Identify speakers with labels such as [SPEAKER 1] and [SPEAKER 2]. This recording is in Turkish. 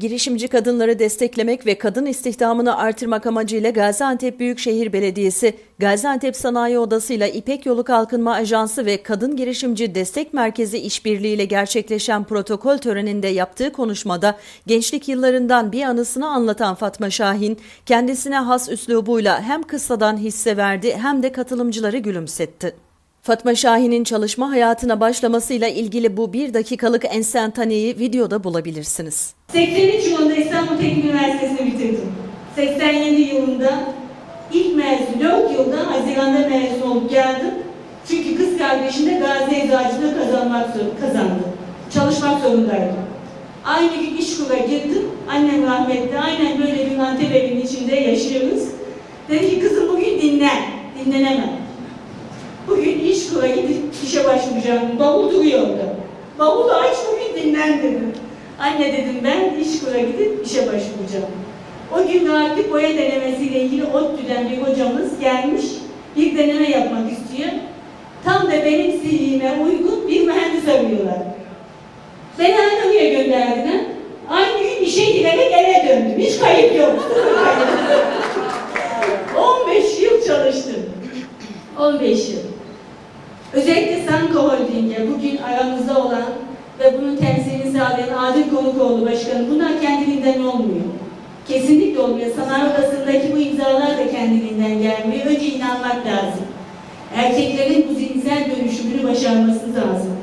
[SPEAKER 1] Girişimci kadınları desteklemek ve kadın istihdamını artırmak amacıyla Gaziantep Büyükşehir Belediyesi, Gaziantep Sanayi Odası ile İpek Yolu Kalkınma Ajansı ve Kadın Girişimci Destek Merkezi işbirliğiyle gerçekleşen protokol töreninde yaptığı konuşmada gençlik yıllarından bir anısını anlatan Fatma Şahin, kendisine has üslubuyla hem kıssadan hisse verdi hem de katılımcıları gülümsetti. Fatma Şahin'in çalışma hayatına başlamasıyla ilgili bu bir dakikalık enstantaneyi videoda bulabilirsiniz.
[SPEAKER 2] 83 yılında İstanbul Teknik Üniversitesi'ni bitirdim. 87 yılında ilk mezun, 4 yılda Haziran'da mezun olup geldim. Çünkü kız kardeşim de Gazi Eczacılığı kazanmak kazandı. Çalışmak zorundaydım. Aynı gün iş kura girdim. Annem rahmetli. Aynen böyle bir Antep evinin içinde yaşıyoruz. Dedi ki kızım bugün dinlen. Dinlenemem. Kura gidip işe başvuracağım. Bavul duruyordu. Bavulu aç bugün dinlen dedim. Anne dedim ben iş kura gidip işe başvuracağım. O gün artık boya denemesiyle ilgili ODTÜ'den bir hocamız gelmiş. Bir deneme yapmak istiyor. Tam da benim CV'me uygun bir mühendis arıyorlar. Beni Anadolu'ya gönderdiler. Aynı gün işe girerek eve döndüm. Hiç kayıp yok. Sıfır kayıp. 15 yıl çalıştım. 15 yıl. Özellikle Sanko Holding'e bugün aramızda olan ve bunun temsilini sağlayan Adil Konukoğlu Başkanı bunlar kendiliğinden olmuyor. Kesinlikle olmuyor. Sanayi odasındaki bu imzalar da kendiliğinden gelmiyor. Önce inanmak lazım. Erkeklerin bu zihinsel dönüşümünü başarması lazım.